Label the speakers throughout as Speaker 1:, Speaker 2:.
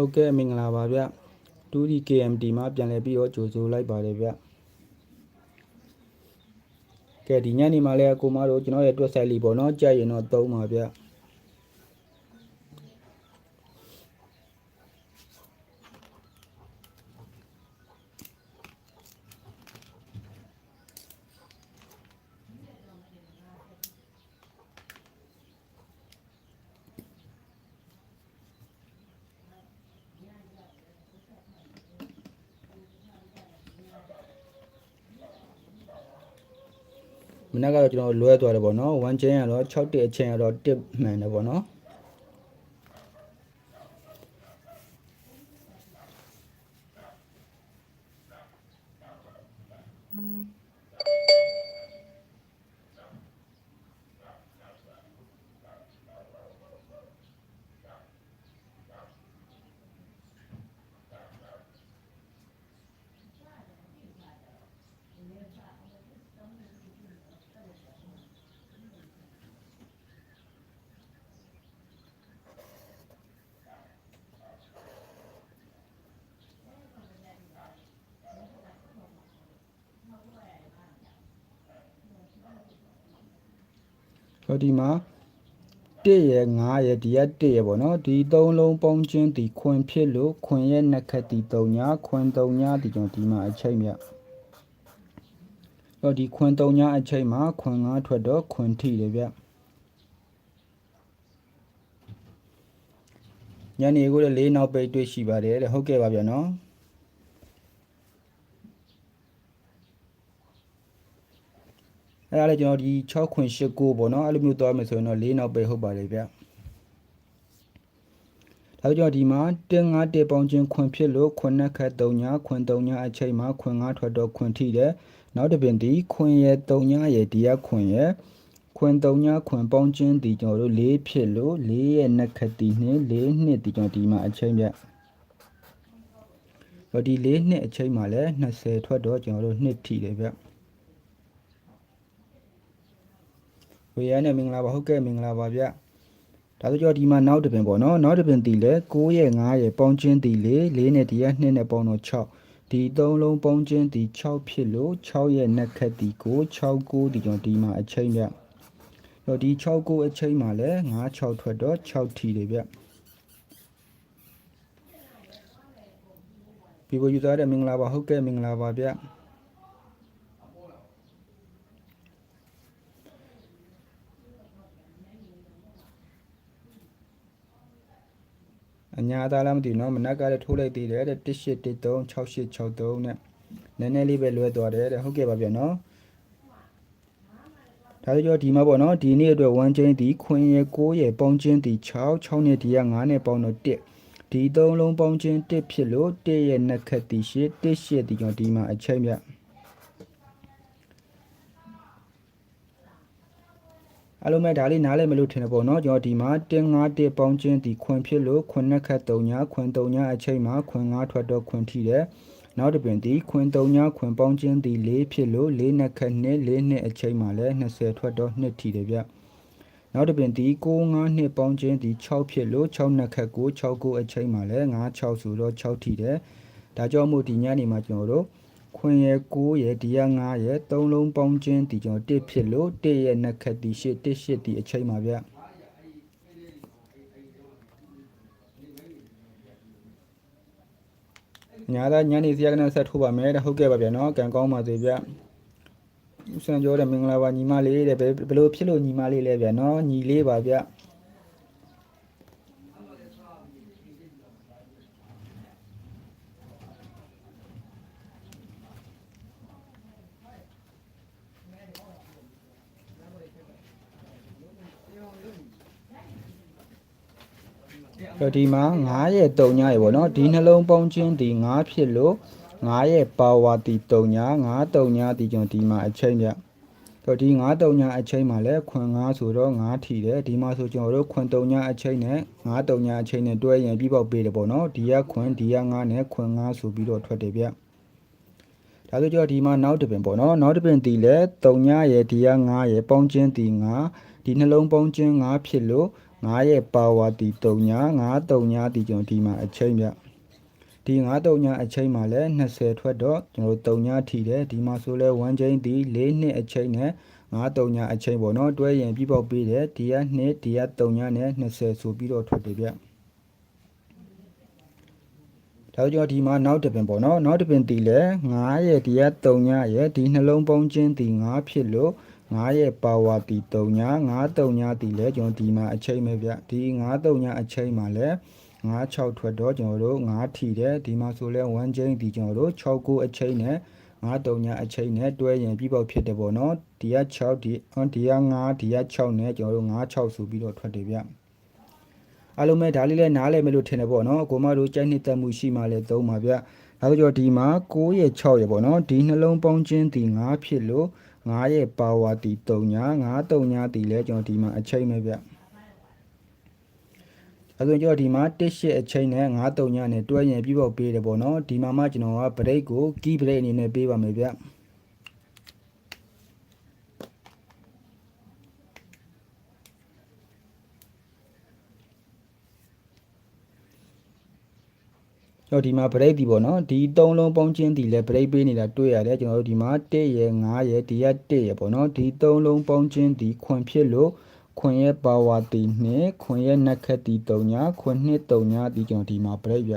Speaker 1: ဟုတ်ကဲ့မင်္ဂလာပါဗျ 2D KMT မှာပြန်လည်ပြီးတော့ကြိုဆိုလိုက်ပါတယ်ဗျကဲဒီညနေမှာလည်းအကိုမတို့ကျွန်တော်ရဲ့တွက်ဆိုင်လီပေါ့နော်ကြက်ရင်တော့သုံးပါဗျ မနက်ကတော့ကျွန်တော်လွဲသွားတယ်ပေါ့နော်1ချင်းကတော့6တက်အချင်းကတော့1မှန်တယ်ပေါ့နော် ဟောဒီမှာ1ရယ်5ရယ်ဒီက1ရယ်ပေါ့နော်ဒီသုံးလုံးပေါင်းချင်းဒီခွင်ဖြစ်လို့ခွင်ရဲ့နှစ်ခက်ဒီ3ညာခွင်3ညာဒီကျွန်တော်ဒီမှာအချိန်မြတ်တော့ဒီခွင်3ညာအချိန်မှာခွင်5ထွက်တော့ခွင်ထိတယ်ဗျညနေကိုလည်း၄နောက်ပိတ်တွေ့ရှိပါတယ်တဲ့ဟုတ်ကဲ့ပါဗျာနော် အဲ့ဒါလည်းကျွန်တော်ဒီ6ခွင်8ကိုပေါ့နော်အဲ့လိုမျိုးသွားမယ်ဆိုရင်တော့၄နောက်ပိတ်ဟုတ်ပါတယ်ဗျဒါကြောင့်ဒီမှာတင်5တေပေါင်းချင်းခွင်ဖြစ်လို့ခွင်နှစ်ခက်3ညာခွင်3ညာအချိန်မှာခွင်5ထွက်တော့ခွင်ထိတယ်နောက်တစ်ပင်ဒီခွင်ရဲ့3ညာရဲ့ဒီကခွင်ရဲ့ခွင်3ညာခွင်ပေါင်းချင်းဒီကျွန်တော်တို့၄ဖြစ်လို့၄ရဲ့နှစ်ခက်ဒီနှစ်၄နှစ်ဒီကျွန်တော်ဒီမှာအချိန်ပြတော့ဒီ၄နှစ်အချိန်မှာလည်း20ထွက်တော့ကျွန်တော်တို့နှစ်ထိတယ်ဗျ ဝေရနဲ့မင်္ဂလာပါဟုတ်ကဲ့မင်္ဂလာပါဗျဒါဆိုကြောဒီမှာနောက်တစ်ပင်ပေါ့နော်နောက်တစ်ပင်တီလဲ9ရဲ့9ရဲ့ပေါင်းချင်းတီ၄၄နဲ့ဒီက2နဲ့ပေါင်းတော့6ဒီ3လုံးပေါင်းချင်းတီ6ဖြစ်လို့6ရဲ့နှစ်ခက်တီကို6 9ဒီကျွန်တော်ဒီမှာအချိန်ဗျတော့ဒီ6 9အချိန်မှာလဲ9 6ထွက်တော့6ထီတယ်ဗျဒီကိုယူသားတဲ့မင်္ဂလာပါဟုတ်ကဲ့မင်္ဂလာပါဗျ အညာသားလားမသိနော်မနက်ကလည်းထိုးလိုက်သေးတယ်တဲ့1813 6863နဲ့နည်းနည်းလေးပဲလွဲသွားတယ်တဲ့ဟုတ်ကဲ့ပါဗျာနော်ဒါဆိုတော့ဒီမှာပေါ့နော်ဒီနေ့အတွက်1ချင်းဒီခွင်းရယ်6ရယ်ပေါင်းချင်းဒီ6 6နဲ့ဒီက9နဲ့ပေါင်းတော့1ဒီ3လုံးပေါင်းချင်း1ဖြစ်လို့1ရဲ့နှစ်ခက်ဒီ8 18ဒီကျွန်တော်ဒီမှာအချိန်ပြ အလုံးမဲ့ဒါလေးနားလည်မလို့ထင်တယ်ပေါ့နော်ကျွန်တော်ဒီမှာတင်5တစ်ပေါင်းချင်းဒီခွင်ဖြစ်လို့ခွင်နှစ်ခတ်3ညာခွင်3ညာအချိန်မှာခွင်5ထွက်တော့ခွင်ထိတယ်နောက်တစ်ပင်ဒီခွင်3ညာခွင်ပေါင်းချင်းဒီ4ဖြစ်လို့4နှစ်ခတ်2 4နှစ်အချိန်မှာလည်း20ထွက်တော့2ထိတယ်ဗျနောက်တစ်ပင်ဒီ9 5နှစ်ပေါင်းချင်းဒီ6ဖြစ်လို့6နှစ်ခတ်9 6 9အချိန်မှာလည်း9 6ဆိုတော့6ထိတယ်ဒါကြောင့်မို့ဒီညနေမှာကျွန်တော်တို့ ခွင်ရယ်9ရယ်ဒီရ9ရယ်3လုံးပေါင်းချင်းဒီကျွန်တော်1ဖြစ်လို့1ရဲ့နှစ်ခက်ဒီ8 1 8ဒီအချိန်မှာဗျညာသားညနေစရာကနဆက်ထိုးပါမယ်တဲ့ဟုတ်ကဲ့ပါဗျာနော်ကံကောင်းပါစေဗျဦးစံကျော်တဲ့မင်္ဂလာပါညီမလေးတဲ့ဘယ်ဘယ်လိုဖြစ်လို့ညီမလေးလဲဗျာနော်ညီလေးပါဗျ တော့ဒီမှာ9ရဲ့3ညရေပေါ့နော်ဒီနှလုံးပေါင်းချင်းဒီ9ဖြစ်လို့9ရဲ့ပါဝါတီ3ည9 3ညဒီကျွန်တော်ဒီမှာအချိန်ပြတော့ဒီ9 3ညအချိန်မှာလဲခွင်9ဆိုတော့9ထီတယ်ဒီမှာဆိုကျွန်တော်တို့ခွင်3ညအချိန်နဲ့9 3ညအချိန်နဲ့တွဲရင်ပြီးပေါက်ပေးတယ်ပေါ့နော်ဒီကခွင်ဒီက9နဲ့ခွင်9ဆိုပြီးတော့ထွက်တယ်ဗျဒါဆိုကြောဒီမှာနောက်တစ်ပင်ပေါ့နော်နောက်တစ်ပင်ဒီလဲ3ညရဲ့ဒီက9ရဲ့ပေါင်းချင်းဒီ9ဒီနှလုံးပေါင်းချင်း9ဖြစ်လို့ 9ရဲ့ပါဝါတီ3ညာ9 3ညာတီကျွန်တော်ဒီမှာအချိန်ပြဒီ9 3ညာအချိန်မှာလဲ20ထွက်တော့ကျွန်တော်3ညာထိတယ်ဒီမှာဆိုလဲ1ချိန်ဒီ4နှစ်အချိန်နဲ့9 3ညာအချိန်ပေါ့နော်တွဲရင်ပြပေါက်ပေးတယ်ဒီက2ဒီက3ညာနဲ့20ဆိုပြီးတော့ထွက်တယ်ဗျဒါကြောင့်ဒီမှာနောက်တစ်ပင်ပေါ့နော်နောက်တစ်ပင်တီလဲ9ရဲ့ဒီက3ညာရဲ့ဒီနှလုံးပုံးချင်းတီ9ဖြစ်လို့ 9ရဲ့ပါဝါတီ3ညာ9 3ညာတီလဲကျွန်တော်ဒီမှာအချိန်ပဲဗျဒီ9 3ညာအချိန်မှာလဲ9 6ထွက်တော့ကျွန်တော်တို့9ထီတယ်ဒီမှာဆိုလဲ1ချိန်ဒီကျွန်တော်တို့6 9အချိန်နဲ့9 3ညာအချိန်နဲ့တွဲရင်ပြပေါက်ဖြစ်တယ်ပေါ့နော်ဒီက6ဒီဒီက9ဒီက6နဲ့ကျွန်တော်တို့9 6ဆိုပြီးတော့ထွက်တယ်ဗျအားလုံးပဲဒါလေးလဲနားလဲမယ်လို့ထင်တယ်ပေါ့နော်ကိုမတို့ကြိုက်နှစ်သက်မှုရှိမှလဲသုံးပါဗျဒါကြောင့်ဒီမှာ9ရဲ့6ရဲ့ပေါ့နော်ဒီနှလုံးပေါင်းခြင်းဒီ9ဖြစ်လို့9ရဲ့ပါဝါတီ3ညာ9 3ညာတီလဲကျွန်တော်ဒီမှာအချိန်ပဲဗျအဲဆိုကျွန်တော်ဒီမှာ1ရှစ်အချိန်နဲ့9 3ညာနဲ့တွဲရင်ပြပေါ့ပေးတယ်ပေါ့နော်ဒီမှာမှကျွန်တော်က break ကို key break အနေနဲ့ပေးပါမယ်ဗျ ကျွန်တော်ဒီမှာ break ဒီပေါ့နော်ဒီ၃လုံးပေါင်းချင်းဒီလဲ break ပေးနေတာတွေ့ရတယ်ကျွန်တော်တို့ဒီမှာ1ရယ်9ရယ်ဒီက1ရယ်ပေါ့နော်ဒီ၃လုံးပေါင်းချင်းဒီခွန်ဖြစ်လို့ခွန်ရဲ့ပါဝါတီ2ခွန်ရဲ့နက်ခက်တီ3ညာခွန်2 3ညာဒီကျွန်တော်ဒီမှာ break ပြ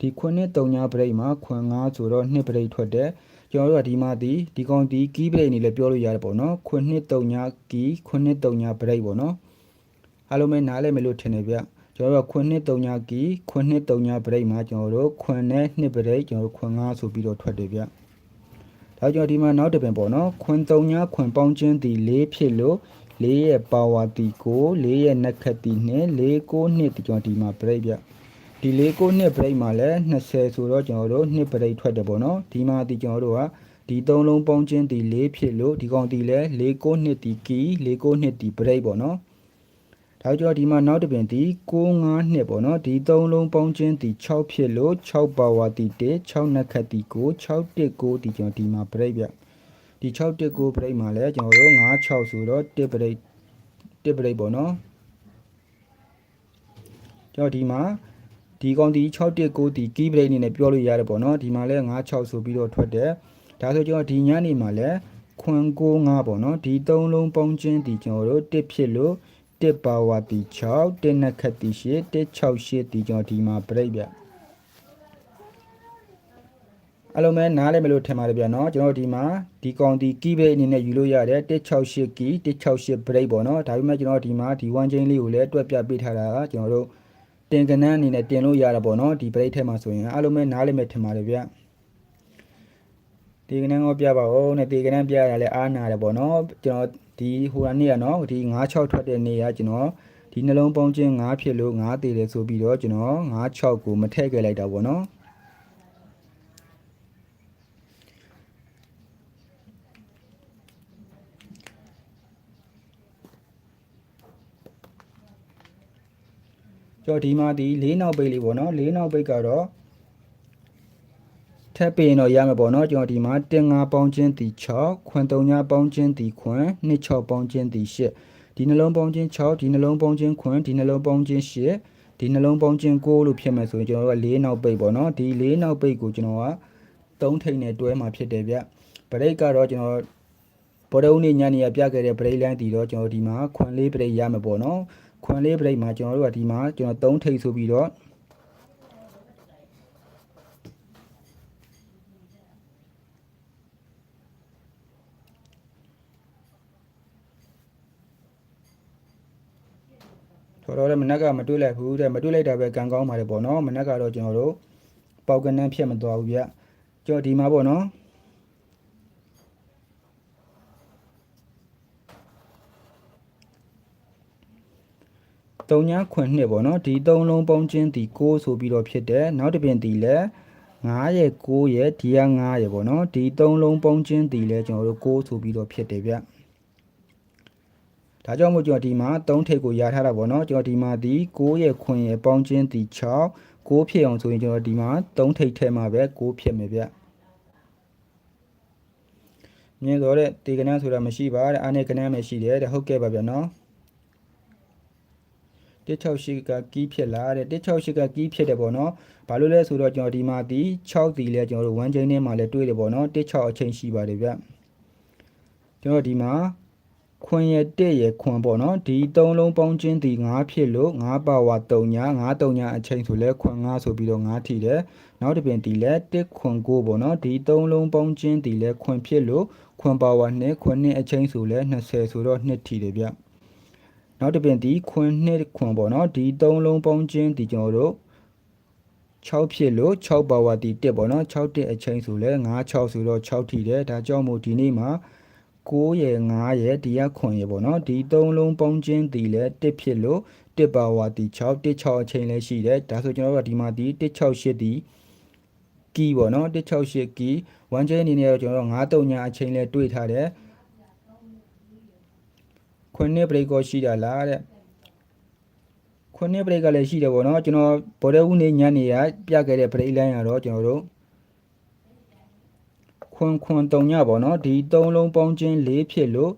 Speaker 1: ဒီခွန်2 3ညာ break မှာခွန်9ဆိုတော့2 break ထွက်တယ်ကျွန်တော်တို့ကဒီမှာဒီဒီကောင်ဒီ key break နေလဲပြောလို့ရတယ်ပေါ့နော်ခွန်2 3ညာ key ခွန်2 3ညာ break ပေါ့နော်အားလုံးပဲနားလဲမယ်လို့ထင်တယ်ဗျ ကျွန်တော်တို့ခွန်းနှစ်3ညကီခွန်းနှစ်3ညဘရိတ်မှာကျွန်တော်တို့ခွန်းနဲ့နှစ်ဘရိတ်ကျွန်တော်တို့ခွန်း5ဆိုပြီးတော့ထွက်တယ်ဗျဒါကြောင့်ဒီမှာနောက်တစ်ပင်ပေါ့နော်ခွန်း3ညခွန်းပေါင်းခြင်းဒီ4ဖြစ်လို့4ရဲ့ပါဝါတီကို4ရဲ့နက်ခတ်တီနဲ့4 9နှစ်ဒီကျွန်တော်ဒီမှာဘရိတ်ဗျဒီ4 9နှစ်ဘရိတ်မှာလည်း20ဆိုတော့ကျွန်တော်တို့နှစ်ဘရိတ်ထွက်တယ်ပေါ့နော်ဒီမှာဒီကျွန်တော်တို့ကဒီ3လုံးပေါင်းခြင်းဒီ4ဖြစ်လို့ဒီကောင်ဒီလဲ4 9နှစ်ဒီကီ4 9နှစ်ဒီဘရိတ်ပေါ့နော် ဒါကြောင့်ဒီမှာနောက်တစ်ပင်ဒီ65နှစ်ပေါ့နော်ဒီ3လုံးပေါင်းခြင်းဒီ6ဖြစ်လို့6ပါဝါတီ1 6နှစ်ခတ်ဒီ9 6တစ်9ဒီကျွန်တော်ဒီမှာပြိတ်ပြဒီ6တစ်9ပြိတ်မှာလဲကျွန်တော်တို့9 6ဆိုတော့1ပြိတ်1ပြိတ်ပေါ့နော်ကျွန်တော်ဒီမှာဒီကောင်ဒီ6တစ်9ဒီကီးပြိတ်အနေနဲ့ပြောလို့ရတယ်ပေါ့နော်ဒီမှာလဲ9 6ဆိုပြီးတော့ထွက်တယ်ဒါဆိုကျွန်တော်ဒီညနေမှာလဲခွန်9 5ပေါ့နော်ဒီ3လုံးပေါင်းခြင်းဒီကျွန်တော်တို့1ဖြစ်လို့ 1ပါဝါတီ6 1နှစ်ခတ်တီ8 168တီကျွန်တော်ဒီမှာပြိတ်ဗျအလုံးမဲနားလည်းမလို့ထင်ပါတယ်ဗျာနော်ကျွန်တော်ဒီမှာဒီကောင်ဒီကီးဘရိတ်အနေနဲ့ယူလို့ရတယ်168ကီး168ဘရိတ်ပေါ့နော်ဒါပေမဲ့ကျွန်တော်ဒီမှာဒီ1 chain လေးကိုလည်းတွက်ပြပေးထားတာကကျွန်တော်တို့တင်ကနန်းအနေနဲ့တင်လို့ရတာပေါ့နော်ဒီဘရိတ်ထဲမှာဆိုရင်အလုံးမဲနားလည်းမထင်ပါတယ်ဗျာ ဒီကနန်းကိုပြပါဦးနဲ့ဒီကနန်းပြရတာလည်းအားနာတယ်ပေါ့နော်ကျွန်တော်ဒီဟိုရနေ့ကနော်ဒီ96ထွက်တဲ့နေ့ကကျွန်တော်ဒီနှလုံးပေါင်းခြင်း9ဖြစ်လို့9တည်တယ်ဆိုပြီးတော့ကျွန်တော်96ကိုမထည့်ခဲ့လိုက်တာပေါ့နော်ကျော်ဒီမှာဒီ၄နောက်ပိတ်လေးပေါ့နော်၄နောက်ပိတ်ကတော့ ထပ်ပြင်တော့ရမှာပေါ့နော်ကျွန်တော်ဒီမှာတင်ငါပေါင်းချင်းတီ6ခွန်3ညပေါင်းချင်းတီခွန်2 6ပေါင်းချင်းတီ8ဒီနှလုံးပေါင်းချင်း6ဒီနှလုံးပေါင်းချင်းခွန်ဒီနှလုံးပေါင်းချင်း8ဒီနှလုံးပေါင်းချင်း9လို့ဖြစ်မယ်ဆိုရင်ကျွန်တော်တို့က၄နောက်ပိတ်ပေါ့နော်ဒီ၄နောက်ပိတ်ကိုကျွန်တော်က3ထိန်နဲ့တွဲမှာဖြစ်တယ်ဗျဘရိတ်ကတော့ကျွန်တော်ဘော်ဒုံနေညနေရပြခဲ့တဲ့ဘရိတ်လန်းတီတော့ကျွန်တော်ဒီမှာခွန်လေးဘရိတ်ရမှာပေါ့နော်ခွန်လေးဘရိတ်မှာကျွန်တော်တို့ကဒီမှာကျွန်တော်3ထိန်ဆိုပြီးတော့ တော်တော်လည်းမနက်ကမတွေးလိုက်ဘူးတဲ့မတွေးလိုက်တာပဲကံကောင်းပါတယ်ပေါ့နော်မနက်ကတော့ကျွန်တော်တို့ပေါက်ကနန်းဖြစ်မသွားဘူးဗျကျွန်တော်ဒီမှာပေါ့နော်တုံညာခွန်နှစ်ပေါ့နော်ဒီသုံးလုံးပေါင်းချင်းဒီ6ဆိုပြီးတော့ဖြစ်တယ်နောက်တစ်ပြင်ဒီလဲ9ရဲ့6ရဲ့ဒီက9ရဲ့ပေါ့နော်ဒီသုံးလုံးပေါင်းချင်းဒီလဲကျွန်တော်တို့6ဆိုပြီးတော့ဖြစ်တယ်ဗျ ဒါကြောင့်မို့ကျွန်တော်ဒီမှာ3ထိပ်ကိုရထားတာပေါ့နော်ကျွန်တော်ဒီမှာဒီ6ရဲ့ခွင်ရဲ့ပေါင်းချင်းဒီ6 6ဖြစ်အောင်ဆိုရင်ကျွန်တော်ဒီမှာ3ထိပ်ထဲမှာပဲ6ဖြစ်မယ်ဗျမြင်တော့တဲ့ဒီကနန်းဆိုတာမရှိပါတဲ့အားနဲ့ကနန်းပဲရှိတယ်တဲ့ဟုတ်ကဲ့ပါဗျာနော်168ကကီးဖြစ်လာတဲ့168ကကီးဖြစ်တယ်ပေါ့နော်ဘာလို့လဲဆိုတော့ကျွန်တော်ဒီမှာဒီ6ဒီလဲကျွန်တော်တို့1ချိန်ထဲမှာလဲတွေးတယ်ပေါ့နော်16အချိန်ရှိပါတယ်ဗျကျွန်တော်ဒီမှာ ခွန်ရတဲ့ရခွန်ပေါ့နော်ဒီသုံးလုံးပေါင်းချင်းဒီ9ဖြစ်လို့9ပါဝါ3ညာ9 3ညာအချိန်ဆိုလဲခွန်9ဆိုပြီးတော့9ထိတယ်နောက်တစ်ပြင်ဒီလဲ1ခွန်9ပေါ့နော်ဒီသုံးလုံးပေါင်းချင်းဒီလဲခွန်ဖြစ်လို့ခွန်ပါဝါ2ခွန်2အချိန်ဆိုလဲ20ဆိုတော့2ထိတယ်ဗျနောက်တစ်ပြင်ဒီခွန်2ခွန်ပေါ့နော်ဒီသုံးလုံးပေါင်းချင်းဒီကျွန်တော်တို့6ဖြစ်လို့6ပါဝါဒီ1ပေါ့နော်6တက်အချိန်ဆိုလဲ9 6ဆိုတော့6ထိတယ်ဒါကြောင့်မို့ဒီနေ့မှာ 9ရယ်9ရယ်ဒီရခွန်ရယ်ပေါ့နော်ဒီသုံးလုံးပေါင်းချင်းဒီလဲ1ဖြစ်လို့1ပါဝါဒီ6 1 6အချိန်လဲရှိတယ်ဒါဆိုကျွန်တော်တို့ကဒီမှာဒီ168ဒီကီပေါ့နော်168ကီ1ချိန်အနေနဲ့တော့ကျွန်တော်တို့9 3ညာအချိန်လဲတွေးထားတယ်ခွန်နှစ်ဘရိတ်ကိုရှိတာလားတဲ့ခွန်နှစ်ဘရိတ်ကလည်းရှိတယ်ပေါ့နော်ကျွန်တော်ဘော်ဒဲဦးနေညနေရပြခဲ့တဲ့ဘရိတ်လိုင်းကတော့ကျွန်တော်တို့ ခွန်ခွန်3ညပေါ့နော်ဒီ3လုံးပေါင်းချင်း4ဖြစ်လို့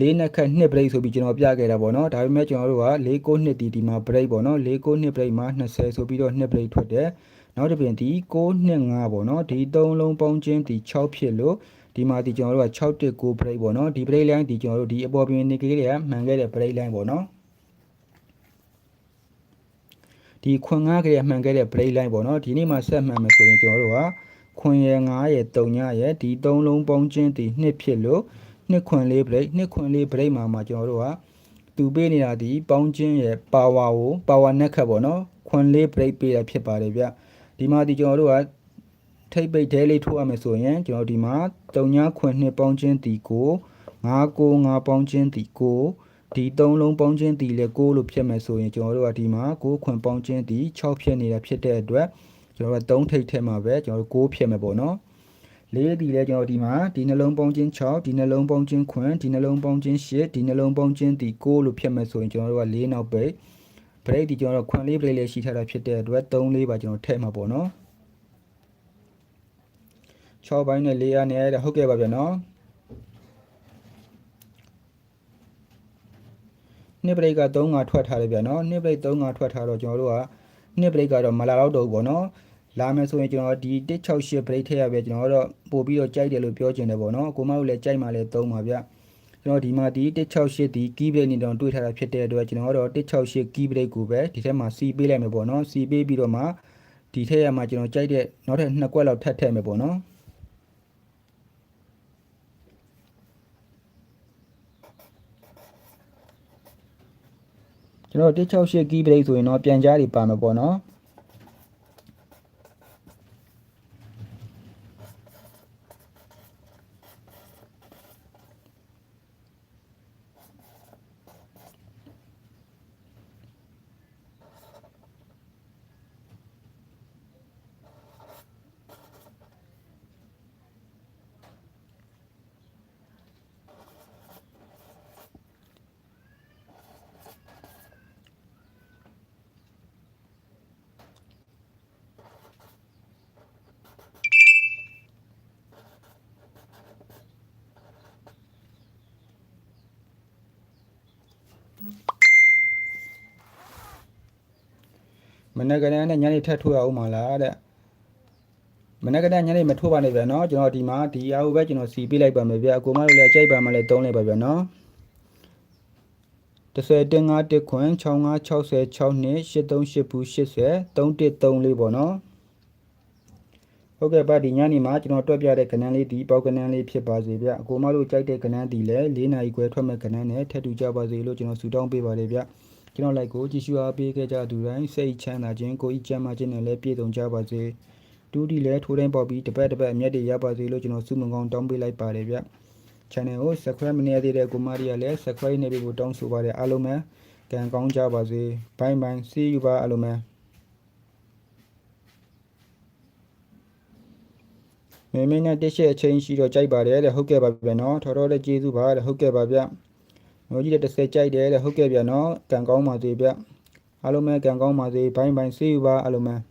Speaker 1: လေးနှစ်ခက်နှစ်ဘရိတ်ဆိုပြီးကျွန်တော်ပြခဲ့တာပေါ့နော်ဒါပေမဲ့ကျွန်တော်တို့က၄၉နှစ်ဒီဒီမှာဘရိတ်ပေါ့နော်၄၉နှစ်ဘရိတ်မှာ20ဆိုပြီးတော့နှစ်ဘရိတ်ထွက်တယ်နောက်တစ်ပြင်ဒီ6နှစ်5ပေါ့နော်ဒီ3လုံးပေါင်းချင်းဒီ6ဖြစ်လို့ဒီမှာဒီကျွန်တော်တို့က6တက်9 break ပေါ့နော်ဒီ break line ဒီကျွန်တော်တို့ဒီအပေါ်ပြင်နေကလေးတွေကမှန်ခဲ့တဲ့ break line ပေါ့နော်ဒီခွန်9ကလေးမှန်ခဲ့တဲ့ break line ပေါ့နော်ဒီနေ့မှာဆက်မှန်မယ်ဆိုရင်ကျွန်တော်တို့က ခွန်ရယ်9ရယ်3ညရယ်ဒီ3လုံးပေါင်းချင်းဒီနှစ်ဖြစ်လို့နှစ်ခွန်လေး break နှစ်ခွန်လေး break မှာမှာကျွန်တော်တို့ကသူပေးနေတာဒီပေါင်းချင်းရယ် power ကို power နဲ့ခတ်ပေါ့နော်ခွန်လေး break ပေးတာဖြစ်ပါတယ်ဗျဒီမှာဒီကျွန်တော်တို့ကထိပ်ပိတ်ဒဲလေးထိုးရမယ်ဆိုရင်ကျွန်တော်ဒီမှာ3ညခွန်နှစ်ပေါင်းချင်းတီကို9ကို9ပေါင်းချင်းတီကိုဒီ3လုံးပေါင်းချင်းတီလေ6လို့ဖြစ်မယ်ဆိုရင်ကျွန်တော်တို့ကဒီမှာ9ခွန်ပေါင်းချင်းတီ6ဖြစ်နေတာဖြစ်တဲ့အတွက် ကျွန်တော်တို့3ထိပ်ထဲမှာပဲကျွန်တော်တို့6ဖြစ်မယ်ပေါ့နော်လေးဒီလဲကျွန်တော်ဒီမှာဒီနှလုံးပေါင်းချင်း6ဒီနှလုံးပေါင်းချင်းခွန်ဒီနှလုံးပေါင်းချင်း8ဒီနှလုံးပေါင်းချင်းတီ6လို့ဖြစ်မယ်ဆိုရင်ကျွန်တော်တို့က၄နောက်ပိတ် break ဒီကျွန်တော်တို့ခွန်လေး break လေးရှိထားတာဖြစ်တဲ့အတွက်3လေးပါကျွန်တော်ထည့်မှာပေါ့နော်6ဘိုင်းနဲ့4ရနဲ့ဟုတ်ကဲ့ပါဗျာနော်နှစ်ပရိတ်က3ငါထွက်ထားတယ်ဗျာနော်နှစ်ပရိတ်3ငါထွက်ထားတော့ကျွန်တော်တို့ကနှစ်ပရိတ်ကတော့မလာတော့တော့ဘူးပေါ့နော် လာမယ်ဆိုရင်ကျွန်တော်ဒီ168 break ထည့်ရပဲကျွန်တော်တော့ပို့ပြီးတော့ကြိုက်တယ်လို့ပြောချင်တယ်ပေါ့နော်ကိုမတို့လည်းကြိုက်မှလည်းသုံးပါဗျကျွန်တော်ဒီမှာဒီ168ဒီ key break နေတော့တွေးထားတာဖြစ်တဲ့အတွက်ကျွန်တော်တော့168 key break ကိုပဲဒီထဲမှာ C ပေးလိုက်မယ်ပေါ့နော် C ပေးပြီးတော့မှဒီထည့်ရမှာကျွန်တော်ကြိုက်တဲ့နောက်ထပ်နှစ်ကွက်လောက်ထပ်ထည့်မယ်ပေါ့နော်ကျွန်တော်168 key break ဆိုရင်တော့ပြန်ကြားတွေပါမှာပေါ့နော် မနေ့ကတည်းကညနေထပ်ထိုးရအောင်မလားတဲ့မနေ့ကတည်းကညနေမထိုးပါနဲ့ဗျာနော်ကျွန်တော်ဒီမှာဒီအားကိုပဲကျွန်တော်စီပေးလိုက်ပါမယ်ဗျာအကိုမတို့လည်းကြိုက်ပါမှလည်းတုံးလိုက်ပါဗျာနော်30တင်5တက်ခွန်6560 6နှစ်838ဘူး80 3134ပေါ့နော် ဟုတ်ကဲ့ပါဒီညနေမှာကျွန်တော်တွက်ပြတဲ့ကဏ္ဍလေးဒီပေါက်ကဏ္ဍလေးဖြစ်ပါစေဗျအကိုမတို့ကြိုက်တဲ့ကဏ္ဍဒီလည်း၄နာရီခွဲထွက်မဲ့ကဏ္ဍနဲ့ထပ်တူကြပါစေလို့ကျွန်တော်ဆုတောင်းပေးပါတယ်ဗျကျွန်တော်လိုက်ကိုကြည့်ရှုအားပေးခဲ့ကြသူတိုင်းစိတ်ချမ်းသာခြင်းကိုယ်ဤချမ်းသာခြင်းနဲ့လည်းပြည့်စုံကြပါစေဒူးဒီလည်းထိုးတိုင်းပေါက်ပြီးတစ်ပတ်တစ်ပတ်အမျက်တွေရပါစေလို့ကျွန်တော်ဆုမွန်ကောင်းတောင်းပေးလိုက်ပါတယ်ဗျ channel ကို subscribe မနေသေးတဲ့ကိုမရီကလည်း subscribe နေပြီးကိုတောင်းဆိုပါတယ်အားလုံးပဲကံကောင်းကြပါစေဘိုင်ဘိုင် see you ပါအားလုံးပဲ မေမေနဲ့တက်ရှက်အချင်းရှိတော့ကြိုက်ပါတယ်တဲ့ဟုတ်ကဲ့ပါဗျာနော်ထော်တော်လည်းကျေးဇူးပါတဲ့ဟုတ်ကဲ့ပါဗျမျိုးကြီးတဲ့30ကြိုက်တယ်တဲ့ဟုတ်ကဲ့ဗျာနော်ကံကောင်းပါစေဗျအားလုံးပဲကံကောင်းပါစေဘိုင်ဘိုင် see you ပါအားလုံးပဲ